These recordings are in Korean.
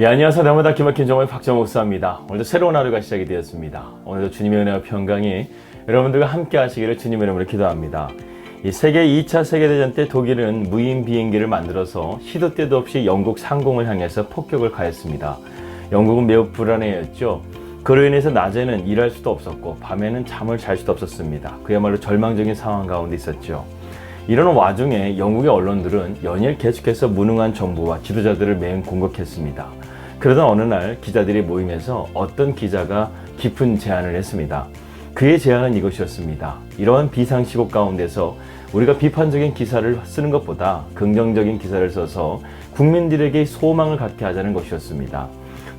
예, 안녕하세요. 나무다 기막힌 정의 박정 목사입니다. 오늘도 새로운 하루가 시작이 되었습니다. 오늘도 주님의 은혜와 평강이 여러분들과 함께 하시기를 주님의 이름으로 기도합니다. 이 세계 2차 세계대전 때 독일은 무인 비행기를 만들어서 시도 때도 없이 영국 상공을 향해서 폭격을 가했습니다. 영국은 매우 불안해했죠. 그로 인해서 낮에는 일할 수도 없었고 밤에는 잠을 잘 수도 없었습니다. 그야말로 절망적인 상황 가운데 있었죠. 이런 와중에 영국의 언론들은 연일 계속해서 무능한 정부와 지도자들을 매일 공격했습니다. 그러던 어느 날 기자들이 모임에서 어떤 기자가 깊은 제안을 했습니다. 그의 제안은 이것이었습니다. 이러한 비상시국 가운데서 우리가 비판적인 기사를 쓰는 것보다 긍정적인 기사를 써서 국민들에게 소망을 갖게 하자는 것이었습니다.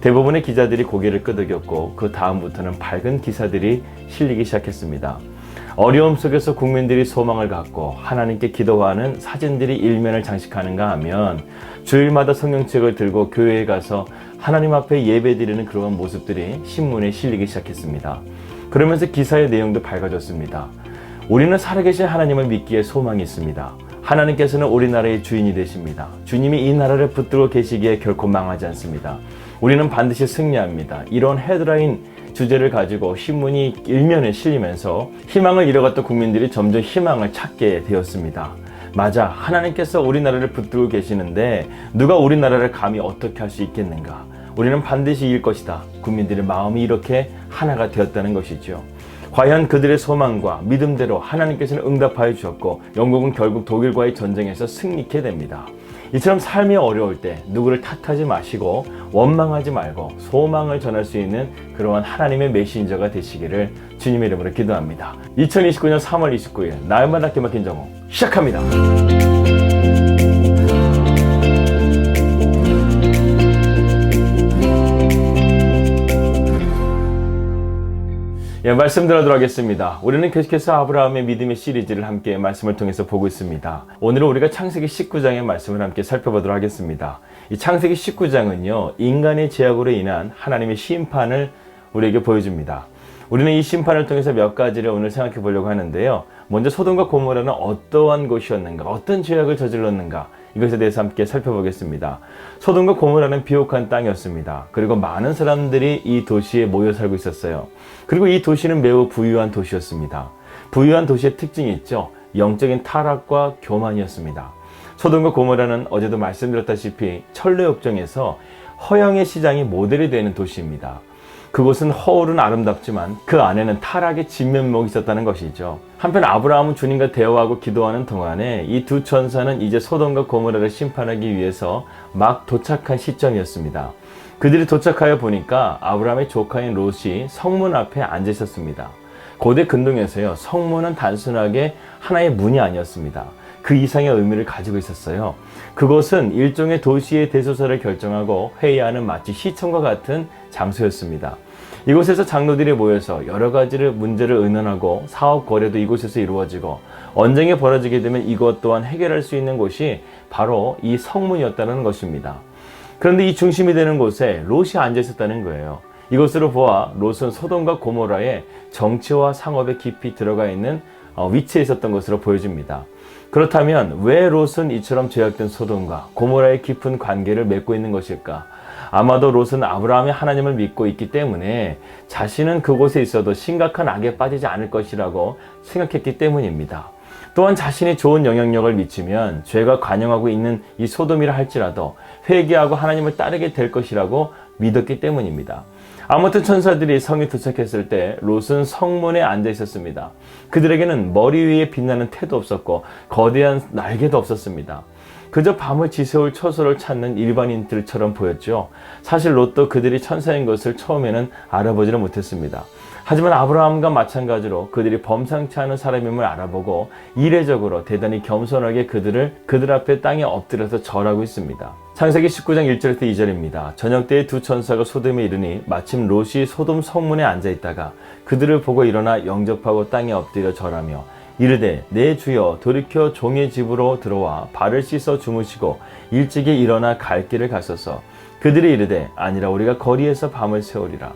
대부분의 기자들이 고개를 끄덕였고 그 다음부터는 밝은 기사들이 실리기 시작했습니다. 어려움 속에서 국민들이 소망을 갖고 하나님께 기도하는 사진들이 일면을 장식하는가 하면 주일마다 성경책을 들고 교회에 가서 하나님 앞에 예배드리는 그러한 모습들이 신문에 실리기 시작했습니다. 그러면서 기사의 내용도 밝아졌습니다. 우리는 살아계신 하나님을 믿기에 소망이 있습니다. 하나님께서는 우리나라의 주인이 되십니다. 주님이 이 나라를 붙들고 계시기에 결코 망하지 않습니다. 우리는 반드시 승리합니다. 이런 헤드라인 주제를 가지고 신문이 일면에 실리면서 희망을 잃어갔던 국민들이 점점 희망을 찾게 되었습니다. 맞아. 하나님께서 우리나라를 붙들고 계시는데 누가 우리나라를 감히 어떻게 할 수 있겠는가? 우리는 반드시 이길 것이다. 국민들의 마음이 이렇게 하나가 되었다는 것이죠. 과연 그들의 소망과 믿음대로 하나님께서는 응답하여 주셨고 영국은 결국 독일과의 전쟁에서 승리케 됩니다. 이처럼 삶이 어려울 때 누구를 탓하지 마시고 원망하지 말고 소망을 전할 수 있는 그러한 하나님의 메신저가 되시기를 주님의 이름으로 기도합니다. 2029년 3월 29일 날마다 기막힌 정오 시작합니다. 예, 말씀 들어도록 하겠습니다. 우리는 계속해서 아브라함의 믿음의 시리즈를 함께 말씀을 통해서 보고 있습니다. 오늘은 우리가 창세기 19장의 말씀을 함께 살펴보도록 하겠습니다. 이 창세기 19장은요, 인간의 죄악으로 인한 하나님의 심판을 우리에게 보여줍니다. 우리는 이 심판을 통해서 몇 가지를 오늘 생각해 보려고 하는데요. 먼저 소돔과 고모라는 어떠한 곳이었는가, 어떤 죄악을 저질렀는가, 이것에 대해서 함께 살펴보겠습니다. 소돔과 고모라는 비옥한 땅이었습니다. 그리고 많은 사람들이 이 도시에 모여 살고 있었어요. 그리고 이 도시는 매우 부유한 도시였습니다. 부유한 도시의 특징이 있죠. 영적인 타락과 교만이었습니다. 소돔과 고모라는 어제도 말씀드렸다시피 천례업종에서 허영의 시장이 모델이 되는 도시입니다. 그곳은 허울은 아름답지만 그 안에는 타락의 진면목이 있었다는 것이죠. 한편 아브라함은 주님과 대화하고 기도하는 동안에 이 두 천사는 이제 소돔과 고모라를 심판하기 위해서 막 도착한 시점이었습니다. 그들이 도착하여 보니까 아브라함의 조카인 롯이 성문 앞에 앉아 있었습니다. 고대 근동에서요, 성문은 단순하게 하나의 문이 아니었습니다. 그 이상의 의미를 가지고 있었어요. 그곳은 일종의 도시의 대소사를 결정하고 회의하는 마치 시청과 같은 장소였습니다. 이곳에서 장로들이 모여서 여러 가지를 문제를 의논하고 사업 거래도 이곳에서 이루어지고 언쟁이 벌어지게 되면 이것 또한 해결할 수 있는 곳이 바로 이 성문이었다는 것입니다. 그런데 이 중심이 되는 곳에 롯이 앉아 있었다는 거예요. 이것으로 보아 롯은 소돔과 고모라의 정치와 상업에 깊이 들어가 있는 어, 위치에 있었던 것으로 보여집니다. 그렇다면 왜 롯은 이처럼 죄악된 소돔과 고모라의 깊은 관계를 맺고 있는 것일까? 아마도 롯은 아브라함의 하나님을 믿고 있기 때문에 자신은 그곳에 있어도 심각한 악에 빠지지 않을 것이라고 생각했기 때문입니다. 또한 자신이 좋은 영향력을 미치면 죄가 관영하고 있는 이 소돔이라 할지라도 회개하고 하나님을 따르게 될 것이라고 믿었기 때문입니다. 아무튼 천사들이 성에 도착했을 때 롯은 성문에 앉아 있었습니다. 그들에게는 머리 위에 빛나는 태도 없었고 거대한 날개도 없었습니다. 그저 밤을 지새울 처소를 찾는 일반인들처럼 보였죠. 사실 롯도 그들이 천사인 것을 처음에는 알아보지는 못했습니다. 하지만 아브라함과 마찬가지로 그들이 범상치 않은 사람임을 알아보고 이례적으로 대단히 겸손하게 그들을 그들 앞에 땅에 엎드려서 절하고 있습니다. 창세기 19장 1절부터 2절입니다. 저녁 때에 두 천사가 소돔에 이르니 마침 롯이 소돔 성문에 앉아 있다가 그들을 보고 일어나 영접하고 땅에 엎드려 절하며 이르되 내 주여 돌이켜 종의 집으로 들어와 발을 씻어 주무시고 일찍이 일어나 갈 길을 갔소서 그들이 이르되 아니라 우리가 거리에서 밤을 새우리라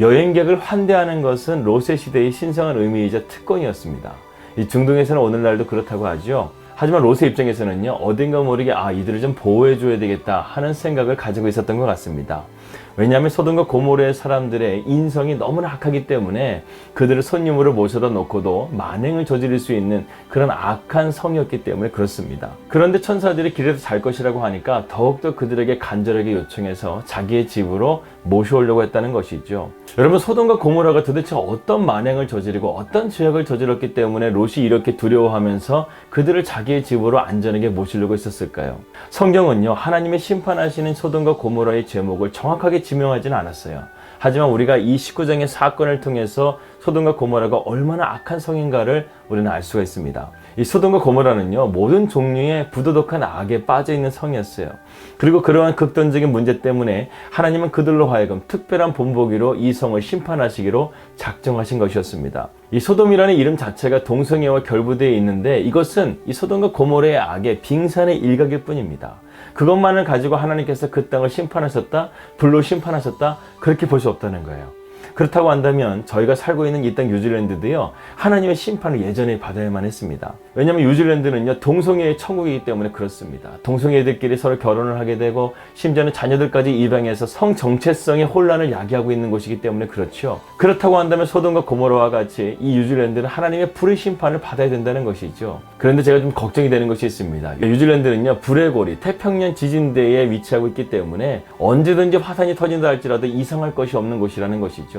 여행객을 환대하는 것은 롯의 시대의 신성한 의미이자 특권이었습니다. 이 중동에서는 오늘날도 그렇다고 하죠. 하지만 롯의 입장에서는요, 어딘가 모르게 아, 이들을 좀 보호해줘야 되겠다 하는 생각을 가지고 있었던 것 같습니다. 왜냐하면 소돔과 고모르의 사람들의 인성이 너무나 악하기 때문에 그들을 손님으로 모셔다 놓고도 만행을 저지를 수 있는 그런 악한 성이었기 때문에 그렇습니다. 그런데 천사들이 길에서 잘 것이라고 하니까 더욱더 그들에게 간절하게 요청해서 자기의 집으로 모셔오려고 했다는 것이죠. 여러분 소돔과 고모라가 도대체 어떤 만행을 저지르고 어떤 죄악을 저질렀기 때문에 롯이 이렇게 두려워하면서 그들을 자기의 집으로 안전하게 모시려고 했었을까요? 성경은요 하나님의 심판하시는 소돔과 고모라의 제목을 정확하게 지명하지는 않았어요. 하지만 우리가 이 19장의 사건을 통해서 소돔과 고모라가 얼마나 악한 성인가를 우리는 알 수가 있습니다. 이 소돔과 고모라는요 모든 종류의 부도덕한 악에 빠져 있는 성이었어요. 그리고 그러한 극단적인 문제 때문에 하나님은 그들로 하여금 특별한 본보기로 이 성을 심판하시기로 작정하신 것이었습니다. 이 소돔이라는 이름 자체가 동성애와 결부되어 있는데 이것은 이 소돔과 고모라의 악의 빙산의 일각일 뿐입니다. 그것만을 가지고 하나님께서 그 땅을 심판하셨다, 불로 심판하셨다, 그렇게 볼 수 없다는 거예요. 그렇다고 한다면 저희가 살고 있는 이 땅 뉴질랜드도요, 하나님의 심판을 예전에 받아야만 했습니다. 왜냐하면 뉴질랜드는요, 동성애의 천국이기 때문에 그렇습니다. 동성애들끼리 서로 결혼을 하게 되고, 심지어는 자녀들까지 입양해서 성 정체성의 혼란을 야기하고 있는 곳이기 때문에 그렇죠. 그렇다고 한다면 소돔과 고모라와 같이 이 뉴질랜드는 하나님의 불의 심판을 받아야 된다는 것이죠. 그런데 제가 좀 걱정이 되는 것이 있습니다. 뉴질랜드는요, 불의 고리, 태평양 지진대에 위치하고 있기 때문에 언제든지 화산이 터진다 할지라도 이상할 것이 없는 곳이라는 것이죠.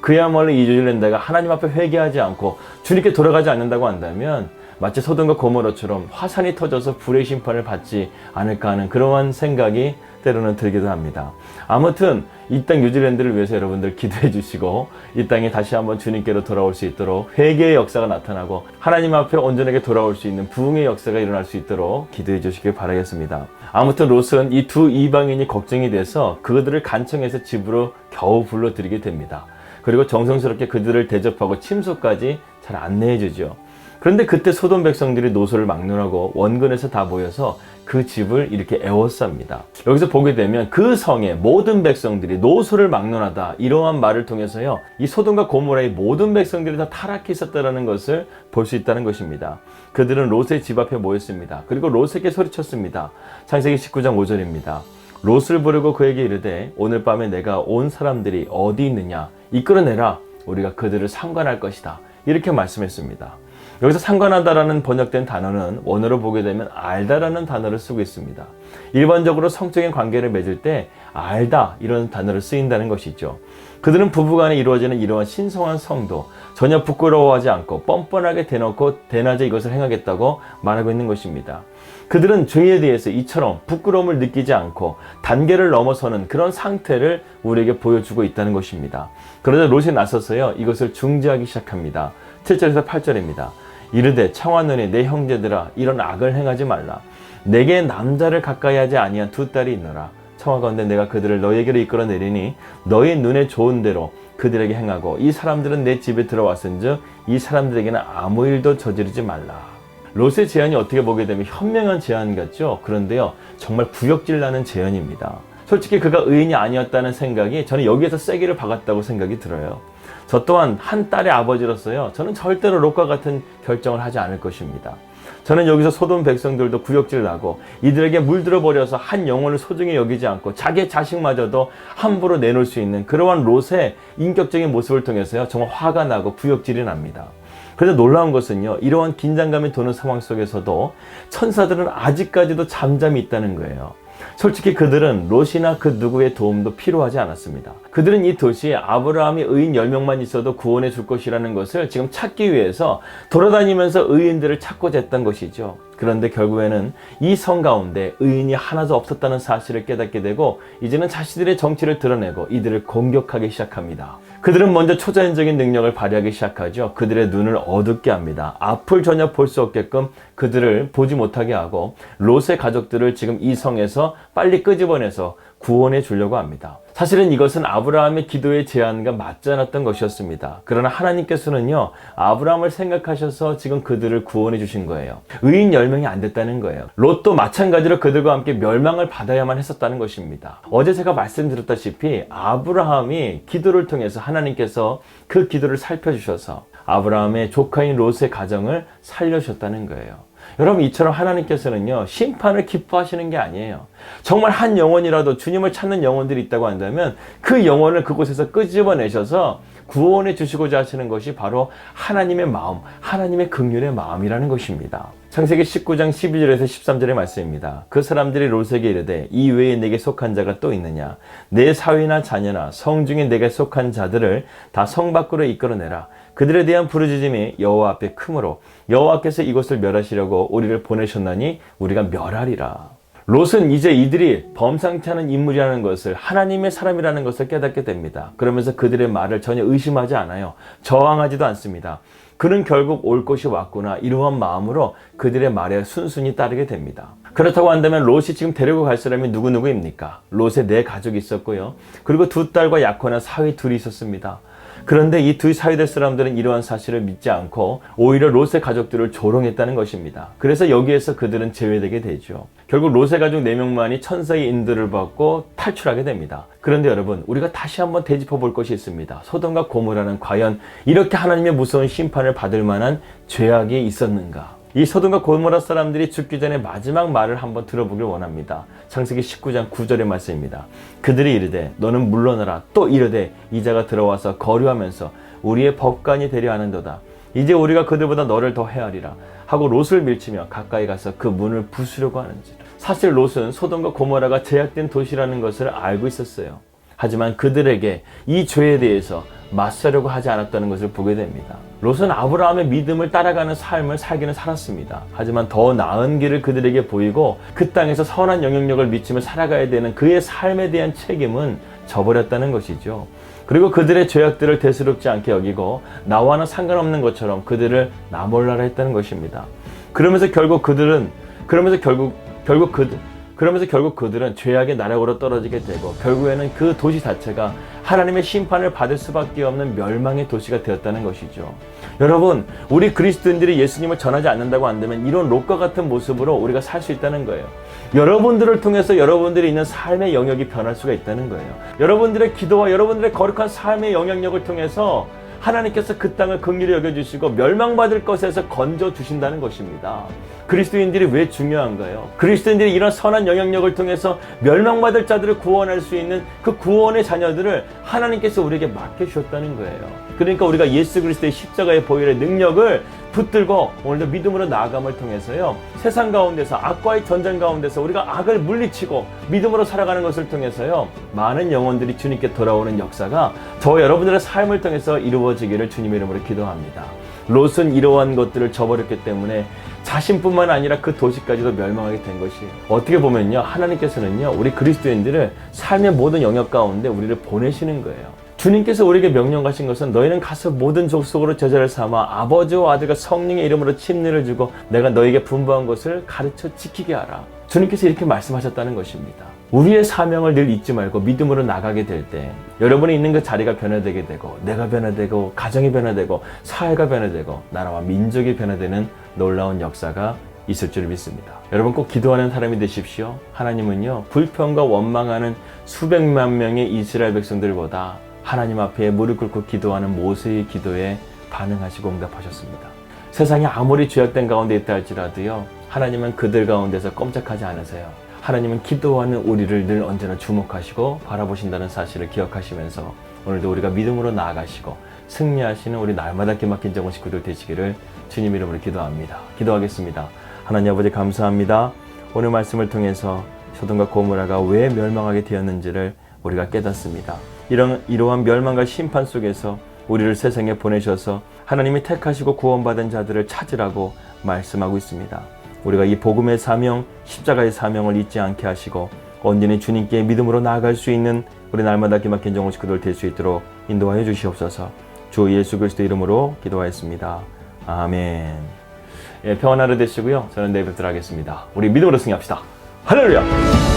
그야말로 이 뉴질랜드가 하나님 앞에 회개하지 않고 주님께 돌아가지 않는다고 한다면 마치 소돔과 고모라처럼 화산이 터져서 불의 심판을 받지 않을까 하는 그러한 생각이 때로는 들기도 합니다. 아무튼 이 땅 뉴질랜드를 위해서 여러분들 기도해 주시고 이 땅에 다시 한번 주님께로 돌아올 수 있도록 회개의 역사가 나타나고 하나님 앞에 온전하게 돌아올 수 있는 부흥의 역사가 일어날 수 있도록 기도해 주시길 바라겠습니다. 아무튼 롯은 이 두 이방인이 걱정이 돼서 그들을 간청해서 집으로 겨우 불러들이게 됩니다. 그리고 정성스럽게 그들을 대접하고 침소까지 잘 안내해 주죠. 그런데 그때 소돔 백성들이 노소를 막론하고 원근에서 다 모여서 그 집을 이렇게 애워쌉니다. 여기서 보게 되면 그 성의 모든 백성들이 노소를 막론하다 이러한 말을 통해서요 이 소돔과 고모라의 모든 백성들이 다 타락해 있었다는 것을 볼 수 있다는 것입니다. 그들은 롯의 집 앞에 모였습니다. 그리고 롯에게 소리쳤습니다. 창세기 19장 5절입니다. 롯을 부르고 그에게 이르되 오늘 밤에 내가 온 사람들이 어디 있느냐 이끌어내라 우리가 그들을 상관할 것이다 이렇게 말씀했습니다. 여기서 상관하다라는 번역된 단어는 원어로 보게 되면 알다라는 단어를 쓰고 있습니다. 일반적으로 성적인 관계를 맺을 때 알다 이런 단어를 쓰인다는 것이죠. 그들은 부부간에 이루어지는 이러한 신성한 성도 전혀 부끄러워하지 않고 뻔뻔하게 대놓고 대낮에 이것을 행하겠다고 말하고 있는 것입니다. 그들은 죄에 대해서 이처럼 부끄러움을 느끼지 않고 단계를 넘어서는 그런 상태를 우리에게 보여주고 있다는 것입니다. 그러자 롯이 나서서요 이것을 중지하기 시작합니다. 7절에서 8절입니다. 이르되 청하노니 내 형제들아 이런 악을 행하지 말라. 내게 남자를 가까이 하지 아니한 두 딸이 있노라. 청하건대 내가 그들을 너에게로 이끌어 내리니 너희 눈에 좋은 대로 그들에게 행하고 이 사람들은 내 집에 들어왔은즉 이 사람들에게는 아무 일도 저지르지 말라. 롯의 제안이 어떻게 보게 되면 현명한 제안 같죠? 그런데요, 정말 구역질 나는 제안입니다. 솔직히 그가 의인이 아니었다는 생각이 저는 여기에서 세기를 박았다고 생각이 들어요. 저 또한 한 딸의 아버지로서요, 저는 절대로 롯과 같은 결정을 하지 않을 것입니다. 저는 여기서 소돔 백성들도 구역질 나고 이들에게 물들어 버려서 한 영혼을 소중히 여기지 않고 자기 자식마저도 함부로 내놓을 수 있는 그러한 롯의 인격적인 모습을 통해서요, 정말 화가 나고 구역질이 납니다. 그래서 놀라운 것은요, 이러한 긴장감이 도는 상황 속에서도 천사들은 아직까지도 잠잠히 있다는 거예요. 솔직히 그들은 롯이나 그 누구의 도움도 필요하지 않았습니다. 그들은 이 도시에 아브라함이 의인 10명만 있어도 구원해 줄 것이라는 것을 지금 찾기 위해서 돌아다니면서 의인들을 찾고자 했던 것이죠. 그런데 결국에는 이 성 가운데 의인이 하나도 없었다는 사실을 깨닫게 되고 이제는 자신들의 정치를 드러내고 이들을 공격하기 시작합니다. 그들은 먼저 초자연적인 능력을 발휘하기 시작하죠. 그들의 눈을 어둡게 합니다. 앞을 전혀 볼 수 없게끔 그들을 보지 못하게 하고 롯의 가족들을 지금 이 성에서 빨리 끄집어내서 구원해 주려고 합니다. 사실은 이것은 아브라함의 기도의 제안과 맞지 않았던 것이었습니다. 그러나 하나님께서는요, 아브라함을 생각하셔서 지금 그들을 구원해 주신 거예요. 의인 10명이 안 됐다는 거예요. 롯도 마찬가지로 그들과 함께 멸망을 받아야만 했었다는 것입니다. 어제 제가 말씀드렸다시피 아브라함이 기도를 통해서 하나님께서 그 기도를 살펴주셔서 아브라함의 조카인 롯의 가정을 살려주셨다는 거예요. 여러분 이처럼 하나님께서는요 심판을 기뻐하시는 게 아니에요. 정말 한 영혼이라도 주님을 찾는 영혼들이 있다고 한다면 그 영혼을 그곳에서 끄집어내셔서 구원해 주시고자 하시는 것이 바로 하나님의 마음, 하나님의 긍휼의 마음이라는 것입니다. 창세기 19장 12절에서 13절의 말씀입니다. 그 사람들이 롯에게 이르되 이 외에 내게 속한 자가 또 있느냐 내 사위나 자녀나 성 중에 내게 속한 자들을 다 성 밖으로 이끌어내라 그들에 대한 부르짖음이 여호와 앞에 크므로 여호와께서 이곳을 멸하시려고 우리를 보내셨나니 우리가 멸하리라. 롯은 이제 이들이 범상치 않은 인물이라는 것을 하나님의 사람이라는 것을 깨닫게 됩니다. 그러면서 그들의 말을 전혀 의심하지 않아요. 저항하지도 않습니다. 그는 결국 올 것이 왔구나 이러한 마음으로 그들의 말에 순순히 따르게 됩니다. 그렇다고 한다면 롯이 지금 데리고 갈 사람이 누구누구입니까? 롯의 네 가족이 있었고요. 그리고 두 딸과 약혼한 사위 둘이 있었습니다. 그런데 이 두 사회될 사람들은 이러한 사실을 믿지 않고 오히려 롯의 가족들을 조롱했다는 것입니다. 그래서 여기에서 그들은 제외되게 되죠. 결국 롯의 가족 4명만이 천사의 인도를 받고 탈출하게 됩니다. 그런데 여러분, 우리가 다시 한번 되짚어 볼 것이 있습니다. 소돔과 고모라는 과연 이렇게 하나님의 무서운 심판을 받을 만한 죄악이 있었는가? 이 소돔과 고모라 사람들이 죽기 전에 마지막 말을 한번 들어보길 원합니다. 창세기 19장 9절의 말씀입니다. 그들이 이르되 너는 물러나라 또 이르되 이자가 들어와서 거류하면서 우리의 법관이 되려 하는도다. 이제 우리가 그들보다 너를 더 헤아리라 하고 롯을 밀치며 가까이 가서 그 문을 부수려고 하는지라. 사실 롯은 소돔과 고모라가 제약된 도시라는 것을 알고 있었어요. 하지만 그들에게 이 죄에 대해서 맞서려고 하지 않았다는 것을 보게 됩니다. 롯은 아브라함의 믿음을 따라가는 삶을 살기는 살았습니다. 하지만 더 나은 길을 그들에게 보이고 그 땅에서 선한 영향력을 미치며 살아가야 되는 그의 삶에 대한 책임은 져버렸다는 것이죠. 그리고 그들의 죄악들을 대수롭지 않게 여기고 나와는 상관없는 것처럼 그들을 나몰라라 했다는 것입니다. 그러면서 결국 그들은 그러면서 결국 결국 그들 그러면서 결국 그들은 죄악의 나락으로 떨어지게 되고 결국에는 그 도시 자체가 하나님의 심판을 받을 수밖에 없는 멸망의 도시가 되었다는 것이죠. 여러분, 우리 그리스도인들이 예수님을 전하지 않는다고 한다면 이런 롯과 같은 모습으로 우리가 살 수 있다는 거예요. 여러분들을 통해서 여러분들이 있는 삶의 영역이 변할 수가 있다는 거예요. 여러분들의 기도와 여러분들의 거룩한 삶의 영향력을 통해서 하나님께서 그 땅을 긍휼히 여겨 주시고 멸망받을 것에서 건져 주신다는 것입니다. 그리스도인들이 왜 중요한가요? 그리스도인들이 이런 선한 영향력을 통해서 멸망받을 자들을 구원할 수 있는 그 구원의 자녀들을 하나님께서 우리에게 맡겨주셨다는 거예요. 그러니까 우리가 예수 그리스도의 십자가의 보혈의 능력을 붙들고 오늘도 믿음으로 나아감을 통해서요 세상 가운데서 악과의 전쟁 가운데서 우리가 악을 물리치고 믿음으로 살아가는 것을 통해서요 많은 영혼들이 주님께 돌아오는 역사가 저 여러분들의 삶을 통해서 이루어지기를 주님의 이름으로 기도합니다. 롯은 이러한 것들을 저버렸기 때문에 자신뿐만 아니라 그 도시까지도 멸망하게 된 것이에요. 어떻게 보면요 하나님께서는요 우리 그리스도인들을 삶의 모든 영역 가운데 우리를 보내시는 거예요. 주님께서 우리에게 명령하신 것은 너희는 가서 모든 족속으로 제자를 삼아 아버지와 아들과 성령의 이름으로 침례를 주고 내가 너에게 분부한 것을 가르쳐 지키게 하라. 주님께서 이렇게 말씀하셨다는 것입니다. 우리의 사명을 늘 잊지 말고 믿음으로 나가게 될 때 여러분이 있는 그 자리가 변화되게 되고 내가 변화되고 가정이 변화되고 사회가 변화되고 나라와 민족이 변화되는 놀라운 역사가 있을 줄 믿습니다. 여러분 꼭 기도하는 사람이 되십시오. 하나님은요 불평과 원망하는 수백만 명의 이스라엘 백성들보다 하나님 앞에 무릎 꿇고 기도하는 모세의 기도에 반응하시고 응답하셨습니다. 세상에 아무리 죄악된 가운데 있다 할지라도요, 하나님은 그들 가운데서 꼼짝하지 않으세요. 하나님은 기도하는 우리를 늘 언제나 주목하시고 바라보신다는 사실을 기억하시면서 오늘도 우리가 믿음으로 나아가시고 승리하시는 우리 날마다 기막힌 정원 식구들 되시기를 주님 이름으로 기도합니다. 기도하겠습니다. 하나님 아버지 감사합니다. 오늘 말씀을 통해서 소돔과 고모라가 왜 멸망하게 되었는지를 우리가 깨닫습니다. 이런 이러한 멸망과 심판 속에서 우리를 세상에 보내셔서 하나님이 택하시고 구원받은 자들을 찾으라고 말씀하고 있습니다. 우리가 이 복음의 사명, 십자가의 사명을 잊지 않게 하시고 언제나 주님께 믿음으로 나아갈 수 있는 우리 날마다 기막힌 정원 식구들 될 수 있도록 인도하여 주시옵소서. 주 예수 그리스도 이름으로 기도하였습니다. 아멘. 예, 평안 하루 되시고요. 저는 내일 뵙도록 하겠습니다. 우리 믿음으로 승리합시다. 할렐루야!